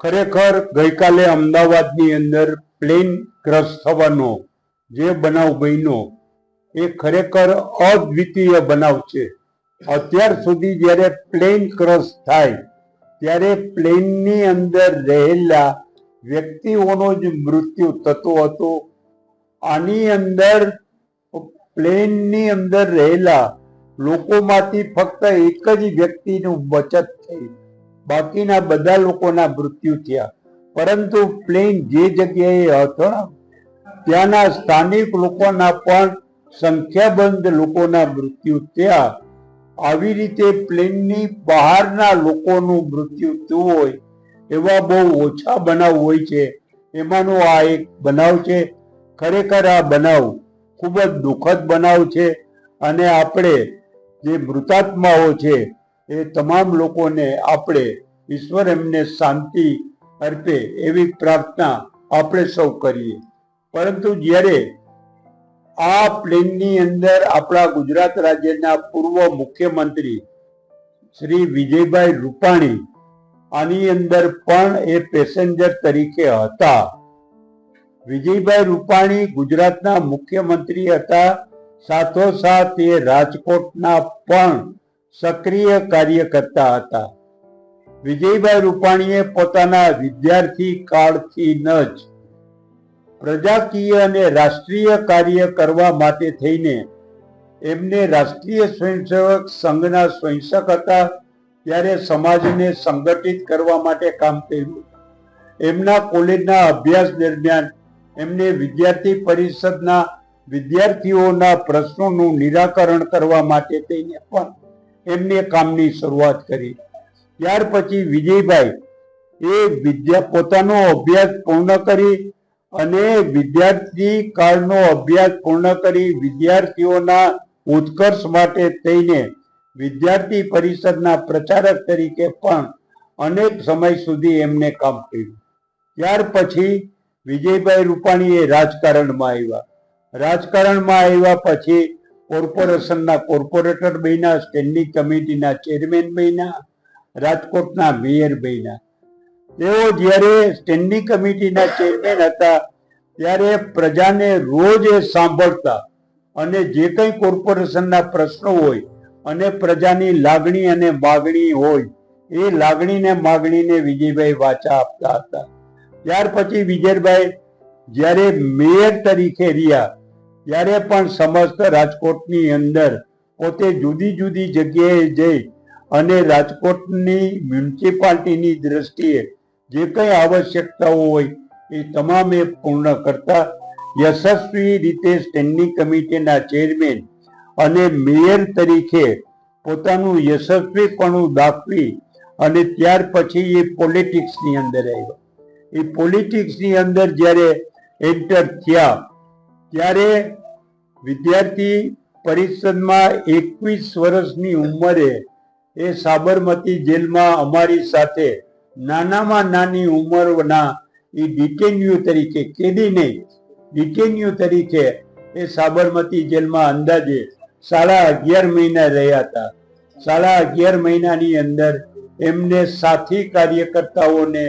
ખરેખર ગઈકાલે અમદાવાદની અંદર પ્લેન ક્રશ થવાનો જે બનાવ બન્યો, એ ખરેખર અદ્વિતીય બનાવ છે. અત્યાર સુધી જ્યારે પ્લેન ક્રશ થાય, ત્યારે પ્લેનની અંદર રહેલા વ્યક્તિઓનો જ મૃત્યુ થતો હતો. આની અંદર, પ્લેનની અંદર રહેલા લોકોમાંથી ફક્ત એક જ વ્યક્તિનું બચત થઈ. બાકીના બધા લોકોના મૃત્યુ થયા. પરંતુ પ્લેન જે જગ્યાએ હતો, ત્યાંના સ્થાનિક લોકોના પણ સંખ્યાબંધ લોકોના મૃત્યુ થયા. આવી રીતે પ્લેનની બહારના લોકોનું મૃત્યુ થયું હોય, એવા બહુ ઓછા બનાવ હોય છે. એમાંનો આ એક બનાવ છે. ખરેખર આ બનાવ ખૂબ જ દુઃખદ બનાવ છે. અને આપણે જે મૃતાત્માઓ છે એ તમામ લોકોને આપણે ઈશ્વર એમને શાંતિ અર્પે એવી પ્રાર્થના આપણે સૌ કરીએ. પરંતુ જ્યારે આ પ્લેનની અંદર આપણા ગુજરાત રાજ્યના પૂર્વ મુખ્યમંત્રી શ્રી વિજયભાઈ રૂપાણી આની અંદર પણ એ પેસેન્જર તરીકે હતા. વિજયભાઈ રૂપાણી ગુજરાતના મુખ્યમંત્રી હતા. સાથોસાથ એ રાજકોટના પણ સક્રિય કાર્યકર્તા હતા. વિજયભાઈ રૂપાણીએ પોતાના વિદ્યાર્થી કાળથી ન જ પ્રજાકીય અને રાષ્ટ્રીય કાર્ય કરવા માટે થઈને એમને રાષ્ટ્રીય સ્વયંસેવક સંઘના સ્વયંસેવક હતા, ત્યારે સમાજને સંગઠિત કરવા માટે કામ કર્યું. એમના કોલેજના અભ્યાસ દરમિયાન એમને વિદ્યાર્થી પરિષદના વિદ્યાર્થીઓના પ્રશ્નોનું નિરાકરણ કરવા માટે થઈને પણ એમને કામની શરૂઆત કરી. ત્યાર પછી વિજયભાઈ એ વિદ્યા, પોતાનો અભ્યાસ પૂર્ણ કરી અને વિદ્યાર્થી કાળનો અભ્યાસ પૂર્ણ કરી વિદ્યાર્થીઓના ઉત્કર્ષ માટે થઈને વિદ્યાર્થી પરિષદના પ્રચારક તરીકે પણ અનેક સમય સુધી એમને કામ કર્યું. ત્યાર પછી વિજયભાઈ રૂપાણીએ રાજકારણમાં આવ્યા. રાજકારણમાં આવ્યા પછી કોર્પોરેશનના કોર્પોરેટર બન્યા સ્ટેન્ડિંગ કમિટીના ચેરમેન બન્યા, રાજકોટના મેયર બન્યા. તેઓ જ્યારે સ્ટેન્ડિંગ કમિટીના ચેરમેન હતા, ત્યારે પ્રજાને રોજ એ સાંભળતા અને જે કંઈ કોર્પોરેશનના પ્રશ્નો હોય અને પ્રજાની લાગણી અને માગણી હોય, એ લાગણીને માગણીને વિજયભાઈ વાચા આપતા હતા. ત્યાર પછી વિજયભાઈ જ્યારે મેયર તરીકે રહ્યા ત્યારે પણ સમસ્ત રાજકોટની અંદર પોતે જુદી જુદી જગ્યાએ જઈ અને રાજકોટની મ્યુનિસિપાલિટીની દ્રષ્ટિએ જે કંઈ આવશ્યકતાઓ હોય એ તમામ એ પૂર્ણ કરતા યશસ્વી રીતે સ્ટેન્ડિંગ કમિટીના ચેરમેન અને મેયર તરીકે પોતાનું યશસ્વીપણું દાખવી અને ત્યાર પછી એ પોલિટિક્સની અંદર આવ્યા. એ પોલિટિક્સની અંદર જ્યારે એન્ટર થયા ત્યારે વિદ્યાર્થી પરિષદમાં એકવીસ વર્ષની ઉંમરે એ સાબરમતી જેલમાં અમારી સાથે નાનામાં નાની ઉંમરના એ ડિટેન્યુ તરીકે, કેદી નહીં ડિટેન્યુ તરીકે એ સાબરમતી જેલમાં અંદાજે સાડા અગિયાર મહિના રહ્યા હતા. સાડા અગિયાર મહિનાની અંદર એમને સાથી કાર્યકર્તાઓને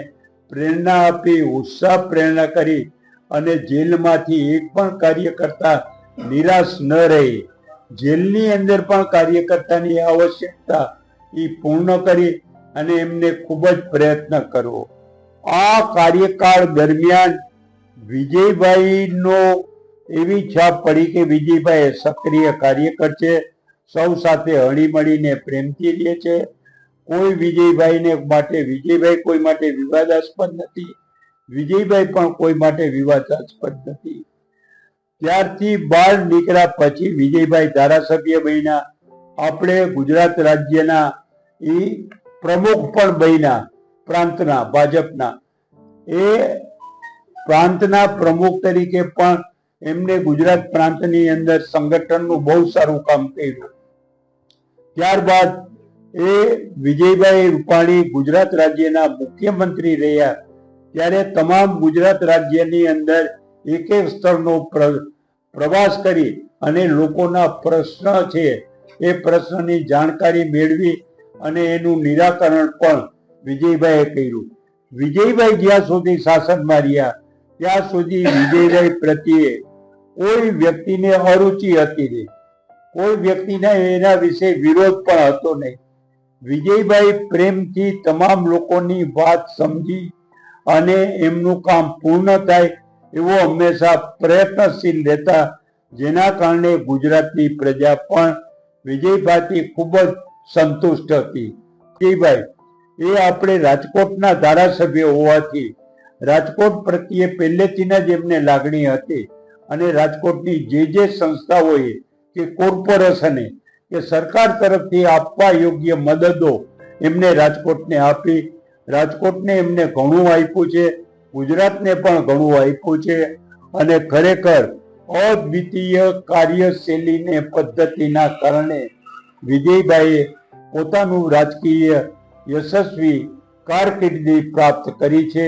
પ્રેરણા આપી, ઉત્સાહ પ્રેરણા કરી અને જેલમાંથી એક પણ કાર્યકર્તા નિરાશ ન રહે. જેલની અંદર પણ કાર્યકર્તાની આવશ્યકતા એ પૂર્ણ કરી અને એમને ખૂબ જ પ્રયત્ન કરવો આ કાર્યકાળ દરમિયાન વિજયભાઈનો એવી છાપ પડી કે વિજયભાઈ સક્રિય કાર્યકર છે, સૌ સાથે હળી મળીને પ્રેમથી રહે છે. કોઈ વિજયભાઈને માટે, વિજયભાઈ કોઈ માટે વિવાદાસ્પદ નથી. વિજયભાઈ પણ કોઈ માટે વિવાદાસ્પદ નથી. ત્યારથી બહાર નીકળ્યા પછી વિજયભાઈ ધારાસભ્ય બન્યા. આપણે ગુજરાત રાજ્યના એ પ્રમુખ પણ બન્યા પ્રાંતના, ભાજપના. એ પ્રાંતના પ્રમુખ તરીકે પણ એમને ગુજરાત પ્રાંતની અંદર સંગઠનનું બહુ સારું કામ કર્યું. ત્યારબાદ એ વિજયભાઈ રૂપાણી ગુજરાત રાજ્યના મુખ્યમંત્રી રહ્યા. ત્યારે તમામ ગુજરાત રાજ્યની અંદર એક એક સ્થળનો પ્રવાસ કરી અને લોકોના પ્રશ્ન છે એ પ્રશ્નની જાણકારી મેળવી અને એનું નિરાકરણ પણ વિજયભાઈએ કર્યું. વિજયભાઈ જ્યાં સુધી શાસનમાં રહ્યા ત્યાં સુધી વિજયભાઈ પ્રત્યે કોઈ વ્યક્તિને અરુચિ હતી નહીં. કોઈ વ્યક્તિને એના વિશે વિરોધ પણ હતો નહીં. વિજયભાઈ પ્રેમથી તમામ લોકોની વાત સમજી અને એમનું કામ પૂર્ણ થાય એવો હંમેશા પ્રયત્નશીલ રહેતા, જેના કારણે ગુજરાતની પ્રજા પણ વિજયભાઈથી ખૂબ જ સંતુષ્ટ હતી. વિજયભાઈ, એ આપણે રાજકોટના ધારાસભ્ય હોવાથી રાજકોટ પ્રત્યે પહેલેથી જ એમને લાગણી હતી અને રાજકોટની જે જે સંસ્થાઓએ કે કોર્પોરેશને કે સરકાર તરફથી આપવા યોગ્ય મદદો એમને રાજકોટને આપી રાજકોટને એમને ઘણું આપ્યું છે, ગુજરાતને પણ ઘણું આપ્યું છે અને ખરેખર અદ્વિતીય કાર્યશૈલીને પદ્ધતિના કારણે વિજયભાઈએ પોતાનું રાજકીય યશસ્વી કારકિર્દી પ્રાપ્ત કરી છે.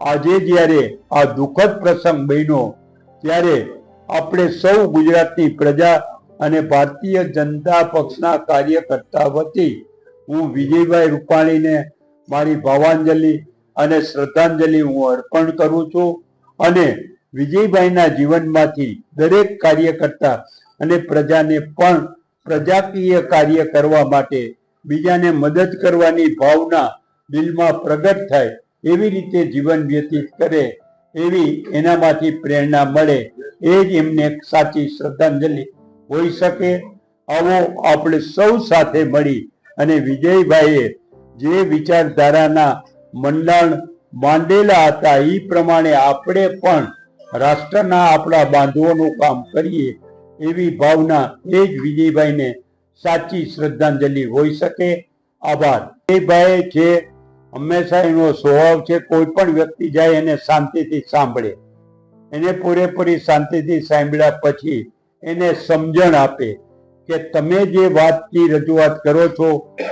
આજે જ્યારે આ દુઃખદ પ્રસંગ બન્યો, ત્યારે આપણે સૌ ગુજરાતની પ્રજા અને ભારતીય જનતા પક્ષના કાર્યકર્તા વતી હું વિજયભાઈ રૂપાણીને મારી ભાવાંજલિ અને શ્રદ્ધાંજલિ હું અર્પણ કરું છું અને વિજયભાઈના જીવનમાંથી દરેક કાર્યકર્તા અને પ્રજાને પણ પ્રજાકીય કાર્ય કરવા માટે બીજાને મદદ કરવાની ભાવના દિલમાં પ્રગટ થાય એવી રીતે જીવન વ્યતીત કરે એવી એનામાંથી પ્રેરણા મળે એ જ એમને સાચી શ્રદ્ધાંજલિ હોઈ શકે. આવો આપણે સૌ સાથે મળી અને વિજયભાઈએ જે વિચારધારાના મંડાણ માંડેલા હતા એ પ્રમાણે આપણે પણ રાષ્ટ્રના આપણા બાંધવોનું કામ કરીએ એવી ભાવના એ જ વિજયભાઈને સાચી શ્રદ્ધાંજલિ હોઈ શકે. આભાર. વિજયભાઈ છે હંમેશા એનો સ્વભાવ છે, કોઈ પણ વ્યક્તિ જાય એને શાંતિથી સાંભળે. એને પૂરેપૂરી શાંતિથી સાંભળ્યા પછી એને સમજણ આપે. કે તમે જે વાતની રજૂઆત કરો છો,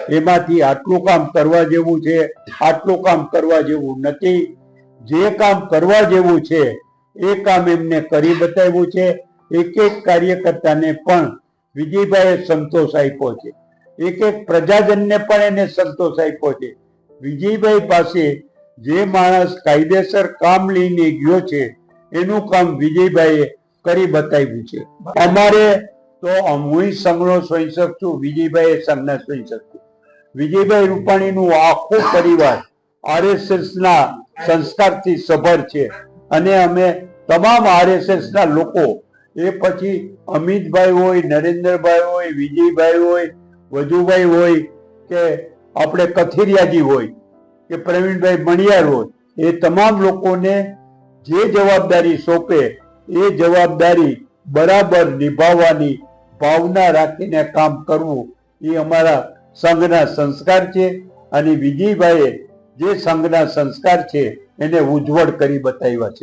એમાંથી આટલું કામ કરવા જેવું છે, આટલું કામ કરવા જેવું નથી. જે કામ કરવા જેવું છે, એ કામ એમને કરી બતાવ્યું છે. એક એક કાર્યકર્તાને પણ વિજયભાઈએ સંતોષ આપ્યો છે. એક એક પ્રજાજનને પણ એને સંતોષ આપ્યો છે. વિજયભાઈ પાસે જે માણસ કાયદેસર કામ લઈને ગયો છે, એનું કામ વિજયભાઈએ કરી બતાવ્યું છે. અમારે તો હું સંઘનો સ્વયંસેવક છું વિજયભાઈ સંઘના સ્વયંસેવક છું. વિજયભાઈ રૂપાણીનું આખો પરિવાર આરએસએસના સંસ્કારથી સભર છે અને અમે તમામ આરએસએસના લોકો, એ પછી અમિતભાઈ હોય, નરેન્દ્રભાઈ હોય, વિજયભાઈ હોય વજુભાઈ હોય, કે આપણે કથિરિયાજી હોય, કે પ્રવીણભાઈ મણિયાર હોય, એ તમામ લોકોને જે જવાબદારી સોંપે, એ જવાબદારી બરાબર નિભાવવાની ભાવના રાખીને કામ કરવું એ અમારા સંઘના સંસ્કાર છે અને વિજયભાઈએ જે સંઘના સંસ્કાર છે એને ઉજ્જવળ કરી બતાવ્યા છે.